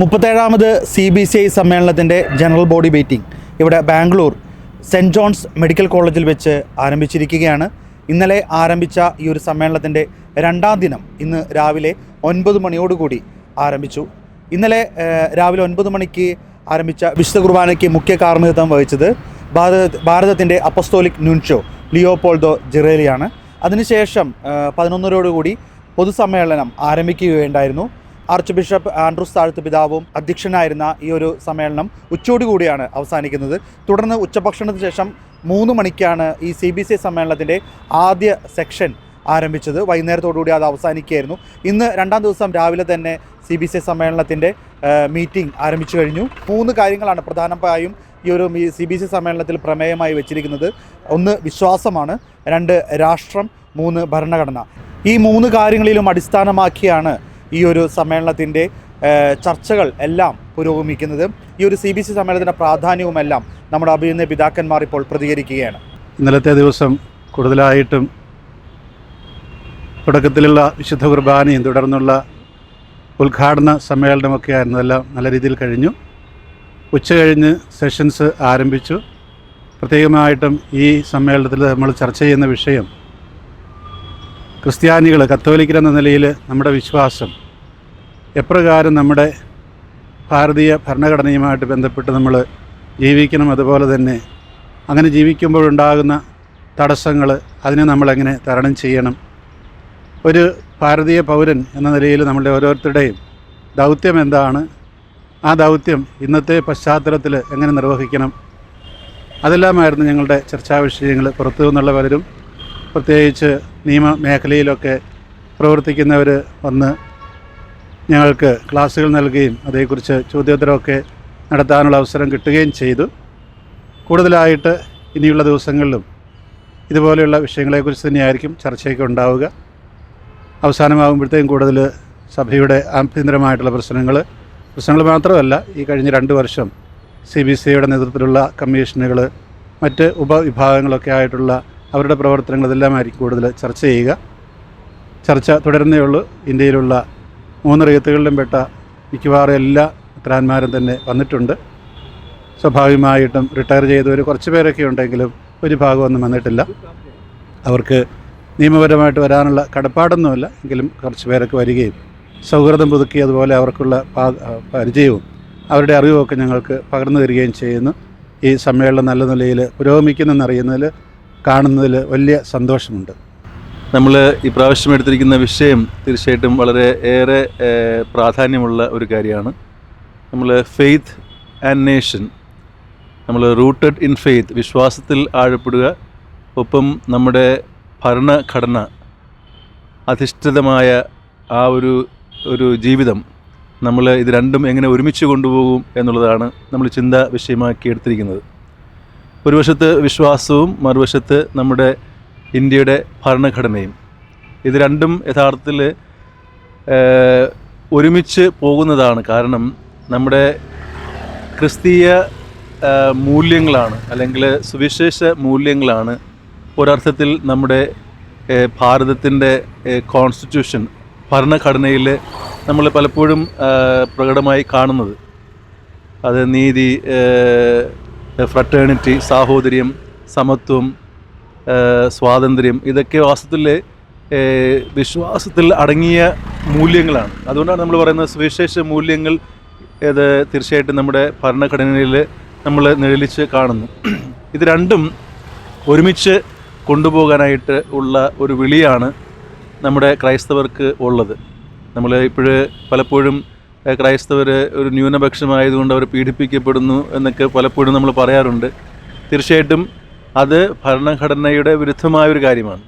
മുപ്പത്തേഴാമത് C B C I സമ്മേളനത്തിന്റെ general body meeting ഇവിടെ Bangalore saint John's medical കോളേജിൽ വെച്ച് ആരംഭിച്ചിരിക്കുകയാണ്. ഇന്നലെ ആരംഭിച്ച ഈ ഒരു സമ്മേളനത്തിന്റെ രണ്ടാം ദിനം ഇന്ന് രാവിലെ ഒൻപത് മണിയോടുകൂടി ആരംഭിച്ചു. ഇന്നലെ രാവിലെ ഒൻപത് മണിക്ക് ആരംഭിച്ച വിശുദ്ധ കുർബാനയ്ക്ക് മുഖ്യ കാർമ്മികത്വം വഹിച്ചത് ഭാരത ഭാരതത്തിന്റെ അപ്പസ്തോലിക് നുൻഷോ ലിയോപോൾഡോ ജിറേലിയാണ്. അതിനുശേഷം പതിനൊന്നരയോടുകൂടി പൊതുസമ്മേളനം ആരംഭിക്കുകയുണ്ടായിരുന്നു. ആർച്ച് ബിഷപ്പ് ആൻഡ്രൂസ് താഴ്ത്ത് പിതാവും അധ്യക്ഷനായിരുന്ന ഈ ഒരു സമ്മേളനം ഉച്ചയോടുകൂടിയാണ് അവസാനിക്കുന്നത്. തുടർന്ന് ഉച്ചഭക്ഷണത്തിന് ശേഷം മൂന്ന് മണിക്കാണ് ഈ സി ബി സി സമ്മേളനത്തിന്റെ ആദ്യ സെക്ഷൻ ആരംഭിച്ചത്. വൈകുന്നേരത്തോടുകൂടി അത് അവസാനിക്കുകയായിരുന്നു. ഇന്ന് രണ്ടാം ദിവസം രാവിലെ തന്നെ സി ബി സി സമ്മേളനത്തിന്റെ മീറ്റിംഗ് ആരംഭിച്ചു കഴിഞ്ഞു. മൂന്ന് കാര്യങ്ങളാണ് പ്രധാനമായും ഈ ഒരു സി ബി സി സമ്മേളനത്തിൽ പ്രമേയമായി വെച്ചിരിക്കുന്നത്. ഒന്ന് വിശ്വാസമാണ്. രണ്ട് രാഷ്ട്രം. മൂന്ന് ഭരണഘടന. ഈ മൂന്ന് കാര്യങ്ങളിലും അടിസ്ഥാനമാക്കിയാണ് ഈ ഒരു സമ്മേളനത്തിന്റെ ചർച്ചകൾ എല്ലാം പുരോഗമിക്കുന്നത് ഈ ഒരു സി ബി സി സമ്മേളനത്തിന്റെ പ്രാധാന്യവുമെല്ലാം നമ്മുടെ അഭിനന്ദ പിതാക്കന്മാർ ഇപ്പോൾ പ്രതികരിക്കുകയാണ്. ഇന്നലത്തെ ദിവസം കൂടുതലായിട്ടും തുടക്കത്തിലുള്ള വിശുദ്ധ കുർബാനയും തുടർന്നുള്ള ഉദ്ഘാടന സമ്മേളനമൊക്കെ ആയിരുന്നു എല്ലാം നല്ല രീതിയിൽ കഴിഞ്ഞു. ഉച്ച കഴിഞ്ഞ് സെഷൻസ് ആരംഭിച്ചു. പ്രത്യേകമായിട്ടും ഈ സമ്മേളനത്തിൽ നമ്മൾ ചർച്ച ചെയ്യുന്ന വിഷയം ക്രിസ്ത്യാനികൾ കത്തോലിക്കരെന്ന നിലയിൽ നമ്മുടെ വിശ്വാസം എപ്രകാരം നമ്മുടെ ഭാരതീയ ഭരണഘടനയുമായിട്ട് ബന്ധപ്പെട്ട് നമ്മൾ ജീവിക്കണം അതുപോലെ തന്നെ അങ്ങനെ ജീവിക്കുമ്പോഴുണ്ടാകുന്ന തടസ്സങ്ങൾ അതിനെ നമ്മളെങ്ങനെ തരണം ചെയ്യണം? ഒരു ഭാരതീയ പൗരൻ എന്ന നിലയിൽ നമ്മളുടെ ഓരോരുത്തരുടെയും ദൗത്യം എന്താണ്? ആ ദൗത്യം ഇന്നത്തെ പശ്ചാത്തലത്തിൽ എങ്ങനെ നിർവഹിക്കണം? അതെല്ലാമായിരുന്നു ഞങ്ങളുടെ ചർച്ചാ വിഷയങ്ങൾ. പുറത്തു നിന്നുള്ള പലരും പ്രത്യേകിച്ച് നിയമ മേഖലയിലൊക്കെ പ്രവർത്തിക്കുന്നവർ വന്ന് ഞങ്ങൾക്ക് ക്ലാസ്സുകൾ നൽകുകയും അതേക്കുറിച്ച് ചോദ്യോത്തരമൊക്കെ നടത്താനുള്ള അവസരം കിട്ടുകയും ചെയ്തു. കൂടുതലായിട്ട് ഇനിയുള്ള ദിവസങ്ങളിലും ഇതുപോലെയുള്ള വിഷയങ്ങളെക്കുറിച്ച് തന്നെയായിരിക്കും ചർച്ചയൊക്കെ ഉണ്ടാവുക. അവസാനമാകുമ്പോഴത്തേക്കും കൂടുതൽ സഭയുടെ ആഭ്യന്തരമായിട്ടുള്ള പ്രശ്നങ്ങൾ പ്രശ്നങ്ങൾ മാത്രമല്ല ഈ കഴിഞ്ഞ രണ്ട് വർഷം സി ബി സി ഐയുടെ നേതൃത്വത്തിലുള്ള കമ്മീഷനുകൾ മറ്റ് ഉപവിഭാഗങ്ങളൊക്കെ ആയിട്ടുള്ള അവരുടെ പ്രവർത്തനങ്ങൾ ഇതെല്ലാമായിരിക്കും കൂടുതൽ ചർച്ച ചെയ്യുക. ചർച്ച തുടരുന്നേ ഉള്ളൂ. ഇന്ത്യയിലുള്ള മൂന്ന് റീത്തുകളിലും പെട്ട മിക്കവാറും എല്ലാ ഉത്തരാന്മാരും തന്നെ വന്നിട്ടുണ്ട്. സ്വാഭാവികമായിട്ടും റിട്ടയർ ചെയ്തവർ കുറച്ച് പേരൊക്കെ ഉണ്ടെങ്കിലും ഒരു ഭാഗമൊന്നും വന്നിട്ടില്ല. അവർക്ക് നിയമപരമായിട്ട് വരാനുള്ള കടപ്പാടൊന്നുമില്ല. എങ്കിലും കുറച്ച് പേരൊക്കെ വരികയും സൗഹൃദം പുതുക്കി അതുപോലെ അവർക്കുള്ള പരിചയവും അവരുടെ അറിവുമൊക്കെ ഞങ്ങൾക്ക് പകർന്നു തരികയും ചെയ്യുന്നു. ഈ സമ്മേളനം നല്ല നിലയിൽ പുരോഗമിക്കുന്നെന്നറിയുന്നതിൽ കാണുന്നതിൽ വലിയ സന്തോഷമുണ്ട്. നമ്മൾ ഈ പ്രാവശ്യം എടുത്തിരിക്കുന്ന വിഷയം തീർച്ചയായിട്ടും വളരെ ഏറെ പ്രാധാന്യമുള്ള ഒരു കാര്യമാണ്. നമ്മൾ ഫെയ്ത്ത് ആൻഡ് നേഷൻ നമ്മൾ റൂട്ടഡ് ഇൻ ഫെയ്ത്ത് വിശ്വാസത്തിൽ ആഴപ്പെടുക ഒപ്പം നമ്മുടെ ഭരണഘടന അധിഷ്ഠിതമായ ആ ഒരു ഒരു ജീവിതം നമ്മൾ ഇത് രണ്ടും എങ്ങനെ ഒരുമിച്ച് കൊണ്ടുപോകും എന്നുള്ളതാണ് നമ്മൾ ചിന്താ വിഷയമാക്കി എടുത്തിരിക്കുന്നത്. ഒരു വശത്ത് വിശ്വാസവും മറുവശത്ത് നമ്മുടെ ഇന്ത്യയുടെ ഭരണഘടനയും. ഇത് രണ്ടും യഥാർത്ഥത്തിൽ ഒരുമിച്ച് പോകുന്നതാണ് കാരണം നമ്മുടെ ക്രിസ്തീയ മൂല്യങ്ങളാണ് അല്ലെങ്കിൽ സുവിശേഷ മൂല്യങ്ങളാണ് ഒരർത്ഥത്തിൽ നമ്മുടെ ഭാരതത്തിന്റെ കോൺസ്റ്റിറ്റ്യൂഷൻ ഭരണഘടനയിൽ നമ്മൾ പലപ്പോഴും പ്രകടമായി കാണുന്നത്. അത് നീതി ഫ്രട്ടേണിറ്റി സാഹോദര്യം സമത്വം സ്വാതന്ത്ര്യം ഇതൊക്കെ വാസ്തവത്തിൽ വിശ്വാസത്തിൽ അടങ്ങിയ മൂല്യങ്ങളാണ്. അതുകൊണ്ടാണ് നമ്മൾ പറയുന്നത് സുവിശേഷ മൂല്യങ്ങൾ ഇത് തീർച്ചയായിട്ടും നമ്മുടെ ഭരണഘടനയിൽ നമ്മൾ നിഴലിച്ച് കാണുന്നു. ഇത് രണ്ടും ഒരുമിച്ച് കൊണ്ടുപോകാനായിട്ട് ഉള്ള ഒരു വിളിയാണ് നമ്മുടെ ക്രൈസ്തവർക്ക് ഉള്ളത്. നമ്മൾ ഇപ്പോൾ പലപ്പോഴും ക്രൈസ്തവർ ഒരു ന്യൂനപക്ഷമായതുകൊണ്ട് അവർ പീഡിപ്പിക്കപ്പെടുന്നു എന്നൊക്കെ പലപ്പോഴും നമ്മൾ പറയാറുണ്ട്. തീർച്ചയായിട്ടും അത് ഭരണഘടനയുടെ വിരുദ്ധമായ ഒരു കാര്യമാണ്.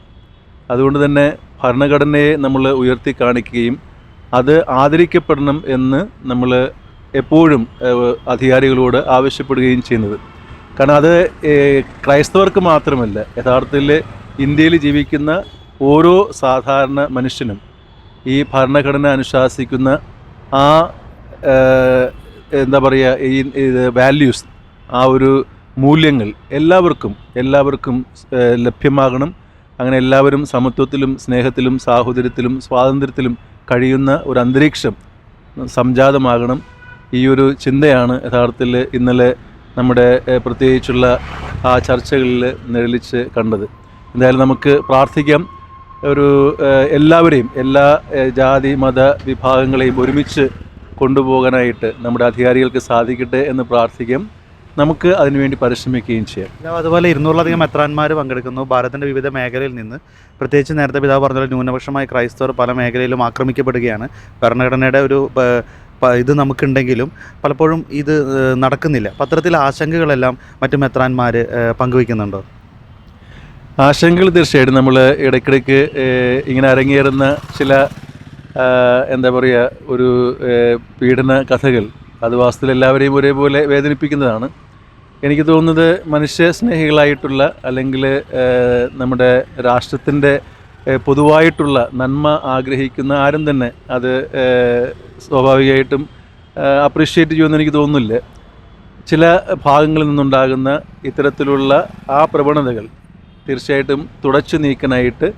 അതുകൊണ്ട് തന്നെ ഭരണഘടനയെ നമ്മൾ ഉയർത്തി കാണിക്കുകയും അത് ആദരിക്കപ്പെടണം എന്ന് നമ്മൾ എപ്പോഴും അധികാരികളോട് ആവശ്യപ്പെടുകയും ചെയ്യുന്നത്. കാരണം അത് ക്രൈസ്തവർക്ക് മാത്രമല്ല യഥാർത്ഥത്തിൽ ഇന്ത്യയിൽ ജീവിക്കുന്ന ഓരോ സാധാരണ മനുഷ്യനും ഈ ഭരണഘടന അനുശാസിക്കുന്ന ആ എന്താ പറയുക ഈ വാല്യൂസ് ആ ഒരു മൂല്യങ്ങൾ എല്ലാവർക്കും എല്ലാവർക്കും ലഭ്യമാകണം. അങ്ങനെ എല്ലാവരും സമത്വത്തിലും സ്നേഹത്തിലും സാഹോദര്യത്തിലും സ്വാതന്ത്ര്യത്തിലും കഴിയുന്ന ഒരു അന്തരീക്ഷം സംജാതമാകണം. ഈ ഒരു ചിന്തയാണ് യഥാർത്ഥത്തിൽ ഇന്നലെ നമ്മുടെ പ്രത്യേകിച്ചുള്ള ആ ചർച്ചകളിൽ നിഴലിച്ച് കണ്ടത്. എന്തായാലും നമുക്ക് പ്രാർത്ഥിക്കാം. ഒരു എല്ലാവരെയും എല്ലാ ജാതി മത വിഭാഗങ്ങളെയും ഒരുമിച്ച് കൊണ്ടുപോകാനായിട്ട് നമ്മുടെ അധികാരികൾക്ക് സാധിക്കട്ടെ എന്ന് പ്രാർത്ഥിക്കാം. നമുക്ക് അതിനുവേണ്ടി പരിശ്രമിക്കുകയും ചെയ്യാം. അതുപോലെ ഇരുന്നൂറിലധികം മെത്രാന്മാർ പങ്കെടുക്കുന്നു. ഭാരതത്തിന്റെ വിവിധ മേഖലയിൽ നിന്ന്. പ്രത്യേകിച്ച് നേരത്തെ പിതാവ് പറഞ്ഞ ന്യൂനപക്ഷമായ ക്രൈസ്തവർ പല മേഖലയിലും ആക്രമിക്കപ്പെടുകയാണ്. ഭരണഘടനയുടെ ഒരു ഇത് നമുക്കുണ്ടെങ്കിലും പലപ്പോഴും ഇത് നടക്കുന്നില്ല. പത്രത്തിലെ ആശങ്കകളെല്ലാം മറ്റു മെത്രാന്മാർ പങ്കുവയ്ക്കുന്നുണ്ടോ? ആശങ്കകൾ തീർച്ചയായിട്ടും. നമ്മൾ ഇടയ്ക്കിടയ്ക്ക് ഇങ്ങനെ അരങ്ങേറുന്ന ചില എന്താ പറയുക ഒരു പീഡന കഥകൾ. അത് വാസ്തുവിൽ എല്ലാവരെയും ഒരേപോലെ വേദനിപ്പിക്കുന്നതാണ്. എനിക്ക് തോന്നുന്നത് മനുഷ്യ സ്നേഹികളായിട്ടുള്ള അല്ലെങ്കിൽ നമ്മുടെ രാഷ്ട്രത്തിന്റെ പൊതുവായിട്ടുള്ള നന്മ ആഗ്രഹിക്കുന്ന ആരും തന്നെ അത് സ്വാഭാവികമായിട്ടും അപ്രീഷിയേറ്റ് ചെയ്യുമെന്ന് എനിക്ക് തോന്നുന്നില്ല. ചില ഭാഗങ്ങളിൽ നിന്നുണ്ടാകുന്ന ഇത്തരത്തിലുള്ള ആ പ്രവണതകൾ തീർച്ചയായിട്ടും തുടച്ചു നീക്കാനായിട്ട്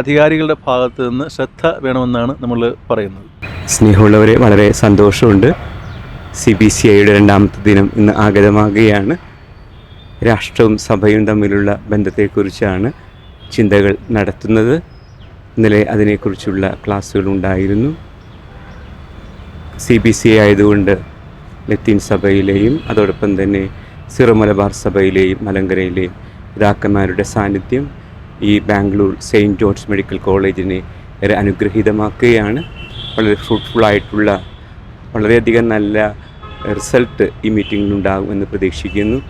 അധികാരികളുടെ ഭാഗത്ത് നിന്ന് ശ്രദ്ധ വേണമെന്നാണ് നമ്മൾ പറയുന്നത്. സ്നേഹമുള്ളവരെ വളരെ സന്തോഷമുണ്ട്. സി ബി സി ഐയുടെ രണ്ടാമത്തെ ദിനം ഇന്ന് ആഗതമാകുകയാണ്. രാഷ്ട്രവും സഭയും തമ്മിലുള്ള ബന്ധത്തെക്കുറിച്ചാണ് ചിന്തകൾ നടത്തുന്നത്. ഇന്നലെ അതിനെക്കുറിച്ചുള്ള ക്ലാസ്സുകൾ ഉണ്ടായിരുന്നു. സി ബി സി ആയതുകൊണ്ട് ലത്തീൻ സഭയിലെയും അതോടൊപ്പം തന്നെ സിറോ മലബാർ സഭയിലെയും മലങ്കരയിലെയും പിതാക്കന്മാരുടെ സാന്നിധ്യം ഈ ബാംഗ്ലൂർ സെയിന്റ് ജോർജ് മെഡിക്കൽ കോളേജിനെ ഏറെ അനുഗ്രഹീതമാക്കുകയാണ്. വളരെ ഫ്രൂട്ട്ഫുള്ളായിട്ടുള്ള വളരെയധികം നല്ല റിസൾട്ട് ഈ മീറ്റിങ്ങിനുണ്ടാകും എന്ന് പ്രതീക്ഷിക്കുന്നു.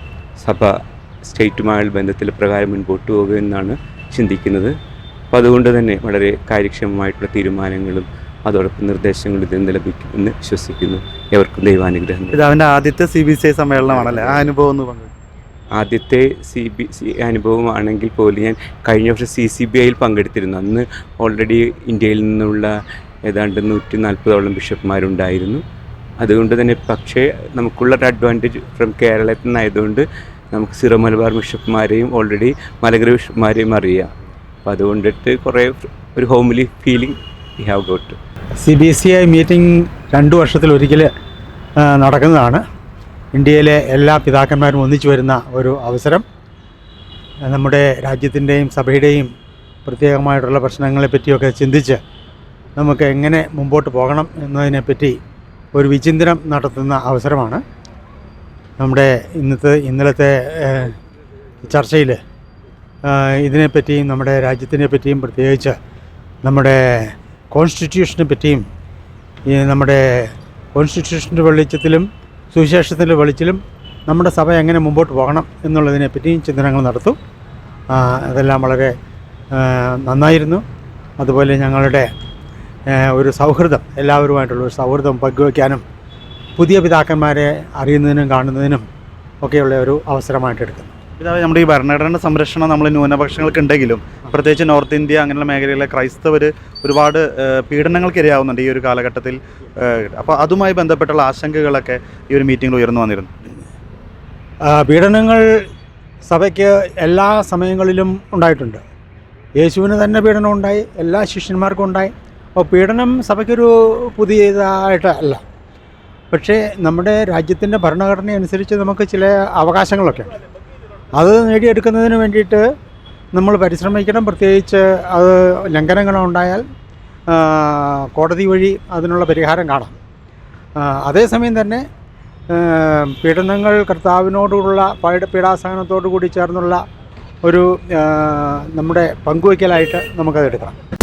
സഭ സ്റ്റേറ്റുമായുള്ള ബന്ധത്തിൽ പ്രകാരം മുൻപോട്ട് പോകുമെന്നാണ് ചിന്തിക്കുന്നത്. അപ്പോൾ അതുകൊണ്ട് തന്നെ വളരെ കാര്യക്ഷമമായിട്ടുള്ള തീരുമാനങ്ങളും അതോടൊപ്പം നിർദ്ദേശങ്ങളും ഇതിൽ നിന്ന് ലഭിക്കുമെന്ന് വിശ്വസിക്കുന്നു. എവർക്കും ദൈവാനുഗ്രഹം അവന്റെ ആദ്യത്തെ സി ബി സി ഐ സമ്മേളനമാണല്ലേ? ആ അനുഭവം ഒന്ന് പങ്കു ആദ്യത്തെ സി ബി സി അനുഭവമാണെങ്കിൽ പോലും ഞാൻ കഴിഞ്ഞ വർഷം സി സി ബി ഐയിൽ പങ്കെടുത്തിരുന്നു. അന്ന് ഓൾറെഡി ഇന്ത്യയിൽ നിന്നുള്ള ഏതാണ്ട് നൂറ്റി നാൽപ്പതോളം ബിഷപ്പ്മാരുണ്ടായിരുന്നു. അതുകൊണ്ട് തന്നെ പക്ഷേ നമുക്കുള്ള അഡ്വാന്റേജ് ഫ്രം കേരളത്തിൽ നിന്നായതുകൊണ്ട് നമുക്ക് സിറോ മലബാർ ബിഷപ്പ്മാരെയും ഓൾറെഡി മലകര ബിഷപ്പ്മാരെയും അറിയാം. അപ്പോൾ അതുകൊണ്ടിട്ട് കുറേ ഒരു homely feeling we have got C B C I meeting രണ്ട് വർഷത്തിലൊരിക്കൽ നടക്കുന്നതാണ്. ഇന്ത്യയിലെ എല്ലാ പിതാക്കന്മാരും ഒന്നിച്ചു വരുന്ന ഒരു അവസരം. നമ്മുടെ രാജ്യത്തിന്റെയും സഭയുടെയും പ്രത്യേകമായിട്ടുള്ള പ്രശ്നങ്ങളെ പറ്റിയൊക്കെ ചിന്തിച്ച് നമുക്ക് എങ്ങനെ മുമ്പോട്ട് പോകണം എന്നതിനെപ്പറ്റി ഒരു വിചിന്തനം നടത്തുന്ന അവസരമാണ്. നമ്മുടെ ഇന്നത്തെ ഇന്നലത്തെ ചർച്ചയിൽ ഇതിനെപ്പറ്റിയും നമ്മുടെ രാജ്യത്തിനെ പറ്റിയും പ്രത്യേകിച്ച് നമ്മുടെ കോൺസ്റ്റിറ്റ്യൂഷനെ പറ്റിയും നമ്മുടെ കോൺസ്റ്റിറ്റ്യൂഷന്റെ വെളിച്ചത്തിലും സുവിശേഷത്തിന്റെ വെളിച്ചിലും നമ്മുടെ സഭ എങ്ങനെ മുമ്പോട്ട് പോകണം എന്നുള്ളതിനെ പറ്റിയും ചിന്തനങ്ങൾ നടത്തും. അതെല്ലാം വളരെ നന്നായിരുന്നു. അതുപോലെ ഞങ്ങളുടെ ഒരു സൗഹൃദം എല്ലാവരുമായിട്ടുള്ള ഒരു സൗഹൃദം പങ്കുവയ്ക്കാനും പുതിയ പിതാക്കന്മാരെ അറിയുന്നതിനും കാണുന്നതിനും ഒക്കെയുള്ള ഒരു അവസരമായിട്ട് എടുക്കുന്നു. പിതാവ് നമ്മുടെ ഈ ഭരണഘടന സംരക്ഷണം നമ്മൾ ന്യൂനപക്ഷങ്ങൾക്ക് ഉണ്ടെങ്കിലും പ്രത്യേകിച്ച് നോർത്ത് ഇന്ത്യ അങ്ങനെയുള്ള മേഖലയിലെ ക്രൈസ്തവർ ഒരുപാട് ഏഹ്, പീഡനങ്ങൾക്ക് ഇരയാവുന്നുണ്ട് ഈ ഒരു കാലഘട്ടത്തിൽ. അപ്പോൾ അതുമായി ബന്ധപ്പെട്ടുള്ള ആശങ്കകളൊക്കെ ഈ ഒരു മീറ്റിംഗിൽ ഉയർന്നു വന്നിരുന്നു. പീഡനങ്ങൾ സഭയ്ക്ക് എല്ലാ സമയങ്ങളിലും ഉണ്ടായിട്ടുണ്ട്. യേശുവിന് തന്നെ പീഡനം ഉണ്ടായി എല്ലാ ശിഷ്യന്മാർക്കും ഉണ്ടായി. അപ്പോൾ പീഡനം സഭയ്ക്കൊരു പുതിയതായിട്ട് അല്ല പക്ഷേ നമ്മുടെ രാജ്യത്തിന്റെ ഭരണഘടന അനുസരിച്ച് നമുക്ക് ചില അവകാശങ്ങളൊക്കെ ഉണ്ട്. അത് നേടിയെടുക്കുന്നതിന് വേണ്ടിയിട്ട് നമ്മൾ പരിശ്രമിക്കണം. പ്രത്യേകിച്ച് അത് ലംഘനങ്ങളുണ്ടായാൽ കോടതി വഴി അതിനുള്ള പരിഹാരം കാണാം. അതേസമയം തന്നെ പീഡനങ്ങൾ കർത്താവിനോടുള്ള പീഡ- പീഡാസഹനത്തോടു കൂടി ചേർന്നുള്ള ഒരു നമ്മുടെ പങ്കുവയ്ക്കലായിട്ട് നമുക്കത് എടുക്കണം